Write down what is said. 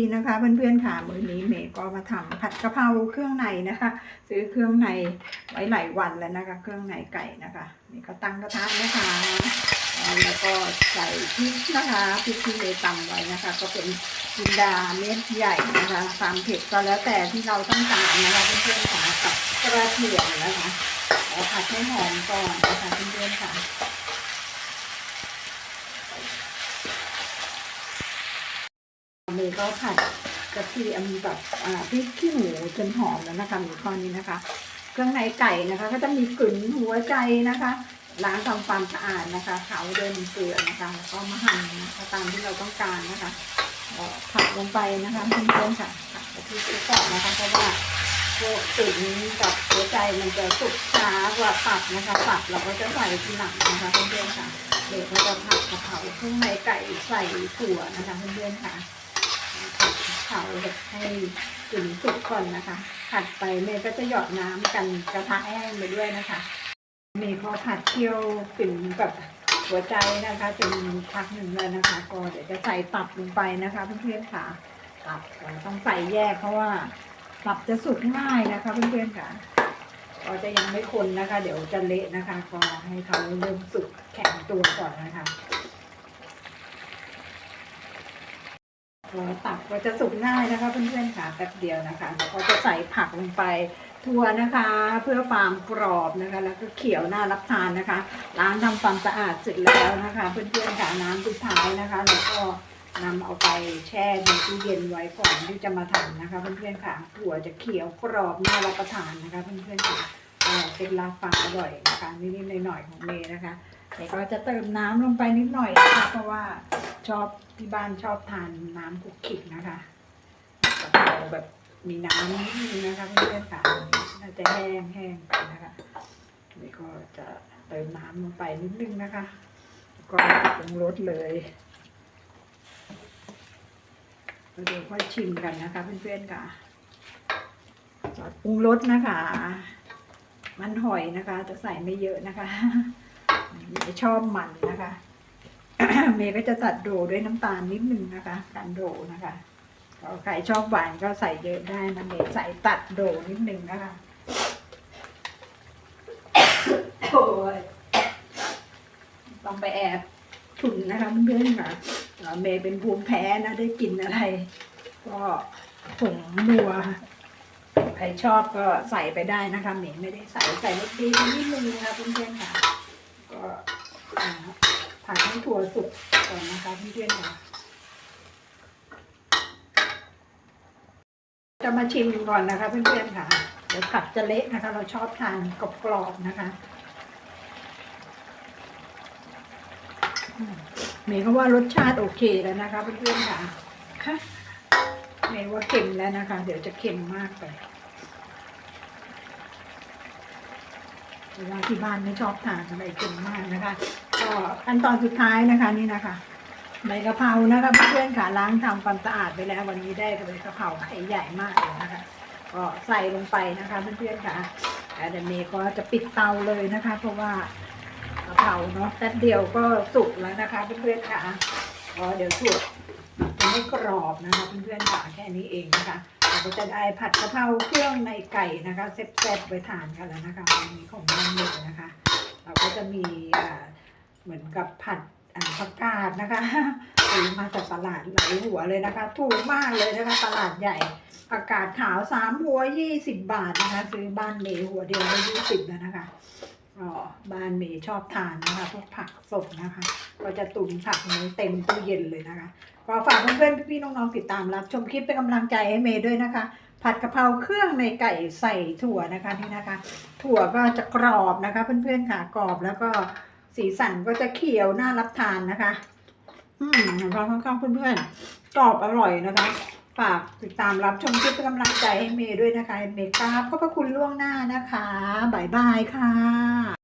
ดีนะคะเพื่อนๆค่ะมื้อนี้เมย์ก็มาทำผัดกะเพราเครื่องในนะคะ ซื้อเครื่องในไว้หลายวันแล้วนะคะ เครื่องในไก่นะคะนี่ก็ตั้งกระทะนะคะแล้วก็ใส่พริกนะคะพริกที่เมย์ตำไว้นะคะ ก็เป็นจินดาเม็ดใหญ่นะคะความเผ็ดก็แล้วแต่ที่เราต้องการนะคะเพื่อนๆค่ะกับกระเทียมนะคะเอาผัดให้หอมก่อนนะคะเพื่อนๆค่ะ เมย์ ก็ผัดกระเทียมกับอ่าพริกขี้หนูจนหอมแล้วนะคะหมีข้อนี้นะคะ เครื่องในไก่นะคะ ก็จะมีกลิ่นหัวใจนะคะล้างทำความสะอาดนะคะเผาด้วยน้ำเกลือนะคะแล้วก็มาหั่นนะคะตามที่เราต้องการนะคะผัดลงไปนะคะเพื่อนๆค่ะผัดกะทิไปก่อนนะคะเพราะว่าพวกกลิ่นกับหัวใจมันจะสุกช้ากว่าผัดนะคะผัดเราก็จะใส่ทีหลังนะคะเพื่อนๆค่ะเดี๋ยวเราจะผัดกะเพราเครื่องในไก่ใส่ถั่วนะคะเพื่อนๆค่ะ เผาแบบให้กลิ่นสุกก่อนนะคะ ผัดไปเมย์ก็จะหยอดน้ำกันกระทะแห้งไปด้วยนะคะเมย์พอผัดเคี่ยวกลิ่นกับหัวใจนะคะจนพักหนึ่งแล้วนะคะ ก็เดี๋ยวจะใส่ตับลงไปนะคะเพื่อนๆค่ะตับต้องใส่แยกเพราะว่าตับจะสุกง่ายนะคะเพื่อนๆค่ะก็จะยังไม่คนนะคะ เดี๋ยวจะเละนะคะ ก็ให้เขาเริ่มสุกแข็งตัวก่อนนะคะ แล้วตับก็จะสุกง่ายนะคะเพื่อนๆค่ะแป๊บเดียวนะคะแล้วก็จะใส่ผักลงไปทั่วนะคะ เพื่อความกรอบนะคะ แล้วก็เขียวน่ารับทานนะคะ ล้างทำความสะอาดเสร็จแล้วนะคะ เพื่อนๆค่ะน้ำสุดท้ายนะคะ แล้วก็นำเอาไปแช่ในตู้เย็นไว้ก่อนที่จะมาทำนะคะ เพื่อนๆค่ะถั่วจะเขียวกรอบน่ารับประทานนะคะ เพื่อนๆค่ะเป็นลาฟาอร่อยนะคะนิดๆหน่อยๆของเมย์นะคะ แต่ก็จะเติมน้ำลงไปนิดหน่อยนะคะเพราะว่าชอบที่บ้านชอบทานน้ำคุกขิกนะคะเราแบบมีน้ำนิดนึงนะคะเพื่อนๆค่ะน่าจะแห้งแห้งไปนะคะนี่ก็จะเติมน้ำลงไปนิดนึงนะคะก็ปรุงรสเลยเดี๋ยวค่อยชิมกันนะคะเพื่อนๆค่ะซอสปรุงรสนะคะ มันหอยนะคะ จะใส่ไม่เยอะนะคะ ไม่ชอบมันนะคะ เมย์ก็จะตัดโดด้วยน้ำตาลนิดนึงนะคะ การโดนะคะก็ใครชอบหวานก็ใส่เยอะได้นะเมย์ใส่ตัดโดนิดนึงนะคะโอ้ยต้องไปแอบถุนนะคะเพื่อนๆค่ะเมย์เป็นภูมิแพ้นะได้กินอะไร ก็ผงนัวใครชอบก็ใส่ไปได้นะคะเมย์ไม่ได้ใส่ใส่รสดีนิดนึงนะคะเพื่อนๆค่ะ ผัดให้ถั่วสุกก่อนนะคะเพื่อนๆค่ะจะมาชิมก่อนนะคะเพื่อนๆค่ะ เดี๋ยวผัดจะเละนะคะ เราชอบทานกรอบๆนะคะเมย์ก็ว่ารสชาติโอเคแล้วนะคะเพื่อนๆค่ะค่ะเมย์ว่าเค็มแล้วนะคะ เดี๋ยวจะเค็มมากไปเวลาที่บ้านไม่ชอบทานอะไรเค็มมากนะคะ ก็ขั้นตอนสุดท้ายนะคะนี่นะคะใบกะเพรานะคะเพื่อนๆค่ะล้างทำความสะอาดไปแล้ววันนี้ได้ใบกะเพราไข่ใหญ่มากเลยนะคะ ก็ใส่ลงไปนะคะเพื่อนๆค่ะแล้วเดี๋ยวเมย์ก็จะปิดเตาเลยนะคะ เพราะว่ากะเพราเนาะแป๊บเดียวก็สุกแล้วนะคะเพื่อนๆค่ะก็เดี๋ยวสุกจะไม่กรอบนะคะเพื่อนๆค่ะแค่นี้เองนะคะเราก็จะได้ผัดกะเพราเครื่องในไก่นะคะเซ็ตๆไว้ทานกันแล้วนะคะวันนี้ของน้องเมย์นะคะ เราก็จะมีอ่า เหมือนกับผัดผักกาดนะคะซื้อมาจากตลาดหลายหัวเลยนะคะ ถูกมากเลยนะคะตลาดใหญ่ผักกาดขาวสามหัวยี่สิบบาทนะคะ ซื้อบ้านเมย์หัวเดียวได้ยี่สิบแล้วนะคะอ๋อบ้านเมย์ชอบทานนะคะพวกผักสดนะคะ ก็จะตุนผักไว้เต็มตู้เย็นเลยนะคะก็ฝากเพื่อนๆพี่ๆน้องๆติดตามรับ ชมคลิปเป็นกำลังใจให้เมย์ด้วยนะคะ ผัดกะเพราเครื่องในไก่ใส่ถั่วนะคะนี่นะคะ ถั่วก็จะกรอบนะคะ เพื่อนๆค่ะกรอบแล้วก็ สีสันก็จะเขียวน่ารับทานนะคะ อืมพอข้างๆเพื่อนๆกรอบอร่อยนะคะฝากติดตามรับชมคลิปเป็นกำลังใจให้เมย์ด้วยนะคะเมย์กราบขอบพระคุณล่วงหน้านะคะบ๊ายบายค่ะ